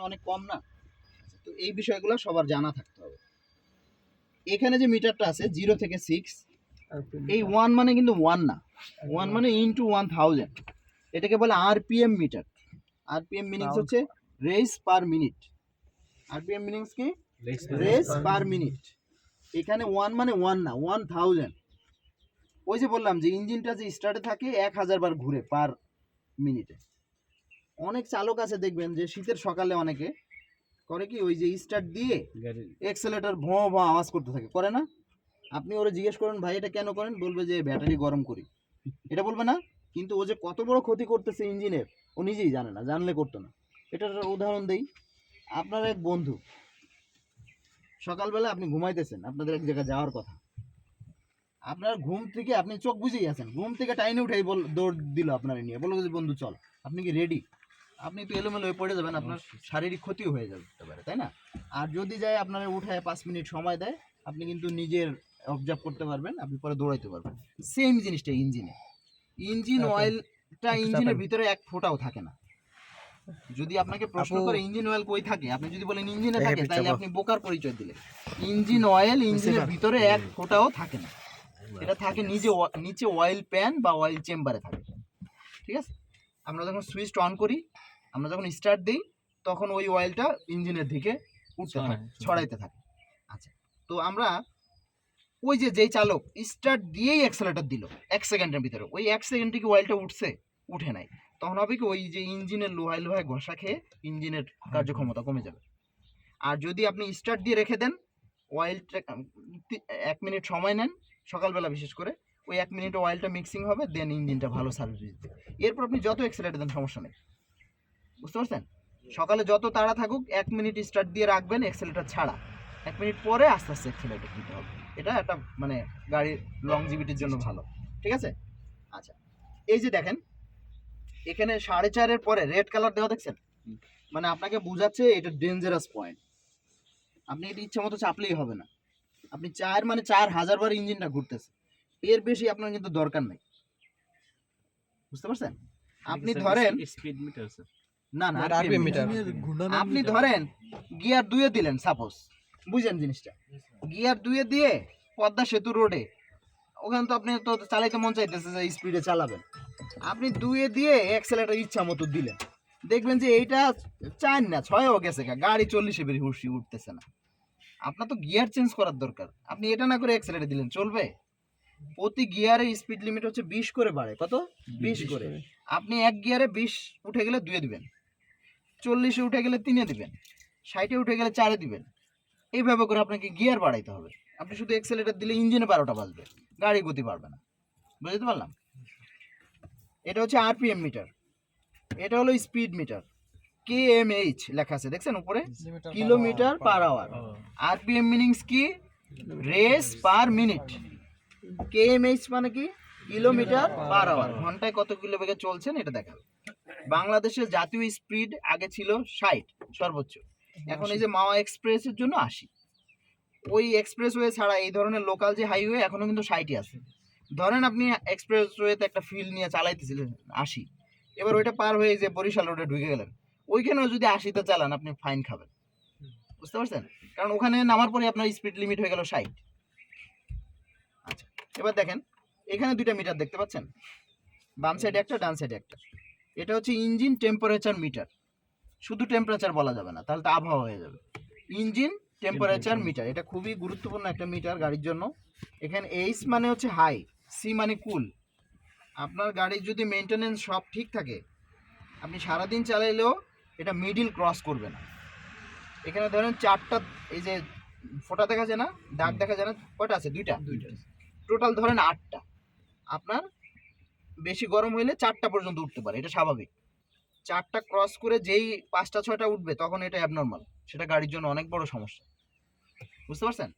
অনেক কম না। তো এই বিষয়গুলো সবার জানা থাকতে হবে। এখানে যে মিটারটা আছে জিরো থেকে সিক্স এই ওয়ান মানে কিন্তু ওয়ান না। ওয়ান মানে ইন্টু ওয়ান থাউজেন্ড এটাকে বলে আরপিএম মিটার আরপিএম মিনিংস হচ্ছে revs per minute RPM meanings কি? রেস পার মিনিট এখানে ওয়ান মানে ওয়ান না ওয়ান থাউজেন্ড ওই যে বললাম যে ইঞ্জিনটা যে স্টার্টে থাকে এক হাজার বার ঘুরে পার মিনিটে অনেক চালক আছে দেখবেন যে শীতের সকালে অনেকে করে কি ওই যে স্টার্ট দিয়ে এক্সেলেটার ভোঁ ভোঁ আওয়াজ করতে থাকে। করে না? আপনি ওরে জিজ্ঞেস করেন ভাই এটা কেন করেন? বলবে যে ব্যাটারি গরম করি। এটা বলবে না? কিন্তু ও যে কত বড় ক্ষতি করতেছে ইঞ্জিনের ও নিজেই জানে না জানলে করতো না। এটার উদাহরণ দেই। আপনার এক বন্ধু সকালবেলা আপনি ঘুমাইতেছেন আপনাদের এক জায়গায় যাওয়ার কথা। আপনার ঘুম থেকে আপনি চোখ বুঝেই আছেন ঘুম থেকে টাইনে উঠেই বল দৌড় দিল আপনার নিয়ে। বলল যে বন্ধু চল আপনি কি রেডি আপনি তো এলোমেলো হয়ে পড়ে যাবেন আপনার শারীরিক ক্ষতিও হয়ে যেতে পারে তাই না? আর যদি যায় আপনার উঠায় পাঁচ মিনিট সময় দেয় আপনি কিন্তু নিজের অবজার্ভ করতে পারবেন আপনি পরে দৌড়াইতে পারবেন। সেম জিনিসটা ইঞ্জিনে। ইঞ্জিন. অয়েলটা ইঞ্জিনের ভিতরে এক ফোঁটাও থাকে না। যদি আপনাকে প্রশ্ন করে ইঞ্জিন অয়েল কই থাকে আপনি যদি বলেন ইঞ্জিনে থাকে তাহলে আপনি বোকার পরিচয় দিলেন। ইঞ্জিন অয়েল ইঞ্জিনের ভিতরে এক ফোঁটাও থাকে না। এটা থাকে নিজে নিচে অয়েল প্যান বা অয়েল চেম্বারে থাকে। ঠিক আছে? আমরা যখন সুইচ অন করি আমরা যখন স্টার্ট দিই তখন ওই অয়েলটা ইঞ্জিনের দিকে উঠতে থাকে ছড়াইতে থাকে। আচ্ছা তো আমরা ওই যে যেই চালক স্টার্ট দিয়েই অ্যাক্সেলেটর দিল এক সেকেন্ডের ভিতরে ওই এক সেকেন্ডে কি অয়েলটা উঠছে? উঠে নাই। তখন হবে কি ওই যে ইঞ্জিনের লোহায় লোহায় ঘষা খেয়ে ইঞ্জিনের কার্যক্ষমতা কমে যাবে। আর যদি আপনি স্টার্ট দিয়ে রেখে দেন অয়েলটা এক মিনিট সময় নেন সকালবেলা বিশেষ করে ওই এক মিনিট অয়েলটা মিক্সিং হবে দেন ইঞ্জিনটা ভালো সার্ভিস দিতে এরপর আপনি যত অ্যাক্সেলেটার দেন সমস্যা নেই। বুঝতে পারছেন? সকালে যত তাড়া থাকুক এক মিনিট স্টার্ট দিয়ে রাখবেন অ্যাক্সেলেটর ছাড়া। এক মিনিট পরে আস্তে আস্তে অ্যাক্সেলেটর দিতে হবে। এটা একটা মানে গাড়ির লংজিভিটির জন্য ভালো। ঠিক আছে? আচ্ছা। এই যে দেখেন এখানে সাড়ে চারের পরে রেড কালার দেওয়া দেখছেন? মানে আপনাকে বোঝাচ্ছে এটা ডেঞ্জারাস পয়েন্ট আপনি এটা ইচ্ছা মতো চাপলেই হবে না। আপনি চার মানে চার হাজার বার ইঞ্জিনটা ঘুরতেছে এর বেশি আপনার কিন্তু দরকার নেই। বুঝতে পারছেন? আপনি ধরেন স্পিড মিটার স্যার না না আর RPM মিটার। আপনি ধরেন গিয়ার দুয়ে দিলেন সাপোজ বুঝেন জিনিসটা। গিয়ার দুয়ে দিয়ে পদ্মা সেতু রোডে ওখানে তো আপনি তো চালাইতে মন চাইতেছে যে স্পিডে চালাবেন। আপনি দুয়ে দিয়ে অ্যাক্সেলেটার ইচ্ছা মতো দিলেন। দেখবেন যে এইটা চার না ছয়ও গেছে গাড়ি চল্লিশে বেরিয়ে হুসি উঠতেছে না। আপনার তো গিয়ার চেঞ্জ করার দরকার। আপনি এটা না করে অ্যাক্সেলেটার দিলেন চলবে? প্রতি গিয়ারে স্পিড লিমিট হচ্ছে বিশ করে বাড়ে। কত? বিশ করে। আপনি এক গিয়ারে বিশ উঠে গেলে দুয়ে দিবেন। চল্লিশে উঠে গেলে তিনে দিবেন ষাটে উঠে গেলে চারে দিবেন। এইভাবে করে আপনাকে গিয়ার বাড়াইতে হবে। আপনি শুধু এক্সেলেটার দিলে ইঞ্জিনে বারোটা বাজবে গাড়ি গতি বাড়বে না। বুঝতে পারলাম? এটা হচ্ছে আরপিএম মিটার এটা হলো speed metre K M H লেখা আছে দেখছেন উপরে? Kilometre per hour RPM meanings কি? রেস পার মিনিট কেএমএইচ মানে কি? কিলোমিটার পার আওয়ার ঘন্টায় কত কিলো বেগে চলছেন? এটা দেখাবে বাংলাদেশের জাতীয় স্পিড আগে ছিল ষাট সর্বোচ্চ। এখন এই যে মাওয়া এক্সপ্রেসের জন্য আশি। ওই এক্সপ্রেসওয়ে ছাড়া এই ধরনের লোকাল যে হাইওয়ে এখনও কিন্তু ষাটই আছে। ধরেন আপনি এক্সপ্রেসওয়েতে একটা ফিল নিয়ে চালাইতেছিলেন আশি। এবার ওইটা পার হয়ে যে বরিশাল রোডে ঢুকে গেলেন। ওইখানেও যদি আশিতে চালান আপনি ফাইন খাবেন। বুঝতে পারছেন? কারণ ওখানে নামার পরে আপনার স্পিড লিমিট হয়ে গেল ষাট। আচ্ছা এবার দেখেন এখানে দুইটা মিটার দেখতে পাচ্ছেন? বাম সাইডে একটা ডান সাইডে একটা। এটা হচ্ছে ইঞ্জিন টেম্পারেচার মিটার শুধু টেম্পারেচার বলা যাবে না তাহলে তো আবহাওয়া হয়ে যাবে। ইঞ্জিন টেম্পারেচার মিটার এটা খুবই গুরুত্বপূর্ণ একটা মিটার গাড়ির জন্য। এখানে এইচ মানে হচ্ছে হাই সি মানে কুল আপনার গাড়ির যদি মেনটেনেন্স সব ঠিক থাকে আপনি সারাদিন চালাইলেও এটা মিডিল ক্রস করবে না। এখানে ধরেন চারটা এই যে ফোঁটা দেখা যায় না দাগ দেখা যায় না কয়টা আছে? দুইটা। দুইটা টোটাল ধরেন আটটা। আপনার বেশি গরম হইলে চারটা পর্যন্ত উঠতে পারে এটা স্বাভাবিক। চারটা ক্রস করে যেই পাঁচটা ছয়টা উঠবে তখন এটা অ্যাবনর্মাল সেটা গাড়ির জন্য অনেক বড় সমস্যা। বুঝতে পারছেন?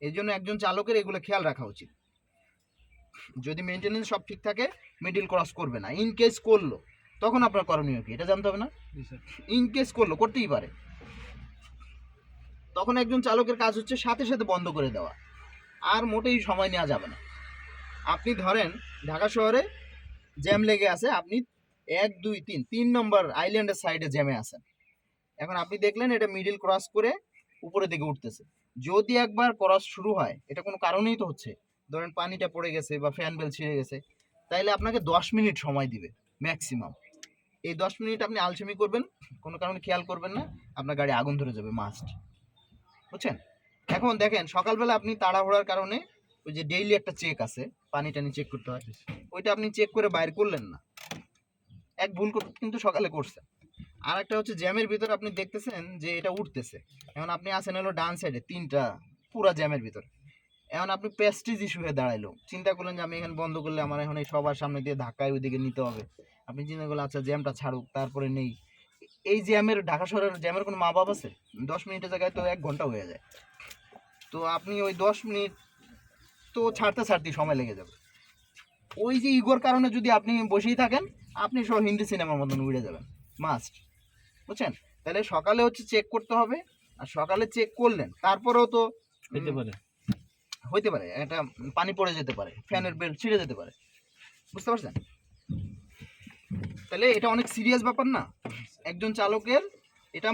এই জন্য একজন চালকের এগুলো খেয়াল রাখা উচিত। যদি মেনটেনেন্স সব ঠিক থাকে মিডিল ক্রস করবে না। ইন কেস করল তখন আপনার করণীয় কি? এটা জানতে হবে না? ইন কেস করল করতেই পারে। তখন একজন চালকের কাজ হচ্ছে সাথে সাথে বন্ধ করে দেওয়া। আর মোটেই সময় নেওয়া যাবে না। আপনি ধরেন ঢাকা শহরে জ্যাম লেগে আছে, আপনি এক, দুই, তিন তিন নম্বর আইল্যান্ডের সাইডে জ্যামে আছেন। এখন আপনি দেখলেন এটা মিডিল ক্রস করে উপরের দিকে উঠতেছে। যদি একবার ক্রস শুরু হয়, এটা কোনো কারণেই তো হচ্ছে। ধরেন পানিটা পড়ে গেছে বা ফ্যান বেল ছিঁড়ে গেছে, তাইলে আপনাকে দশ মিনিট সময় দিবে ম্যাক্সিমাম এই দশ মিনিট আপনি আলসেমি করবেন, কোনো কারণে খেয়াল করবেন না, আপনার গাড়ি আগুন ধরে যাবে মাস্ট বুঝছেন? এখন দেখেন, সকালবেলা আপনি তাড়াহুড়ার কারণে ওই যে ডেইলি একটা চেক আছে পানি টানি চেক করতে হয়। ওইটা আপনি চেক করে বাইর করলেন না। এক ভুল কিন্তু সকালে করছেন। আর একটা হচ্ছে জ্যামের ভিতর আপনি দেখতেছেন যে এটা উঠতেছে। এখন আপনি আছেন হলো ডান সাইডে তিনটা পুরা জ্যামের ভিতর। এখন আপনি প্রেস্টিজ ইস্যু হয়ে দাঁড়াইলো। চিন্তা করলেন যে আমি এখানে বন্ধ করলে আমার এখন এই সবার সামনে দিয়ে ধাক্কায় ওইদিকে নিতে হবে। আপনি চিন্তা করলেন আচ্ছা জ্যামটা ছাড়ুক, তারপরে নেই। এই জ্যামের, ঢাকা শহরের জ্যামের কোনো মা বাপ আছে? দশ মিনিটের জায়গায় তো এক ঘণ্টা হয়ে যায়। তো আপনি ওই দশ মিনিট তো ছাড়তে ছাড়তেই সময় লেগে যাবে। ওই যে ইগোর কারণে যদি আপনি বসেই থাকেন আপনি সব হিন্দি সিনেমার মতন উড়ে যাবেন। মাস্ট বুঝছেন? তাহলে সকালে হচ্ছে চেক করতে হবে আর সকালে চেক করলেন তারপরেও তো হইতে পারে। হইতে পারে একটা পানি পড়ে যেতে পারে ফ্যানের বেল্ট ছিঁড়ে যেতে পারে। বুঝতে পারছেন? তাহলে এটা অনেক সিরিয়াস ব্যাপার না। একজন চালকের এটা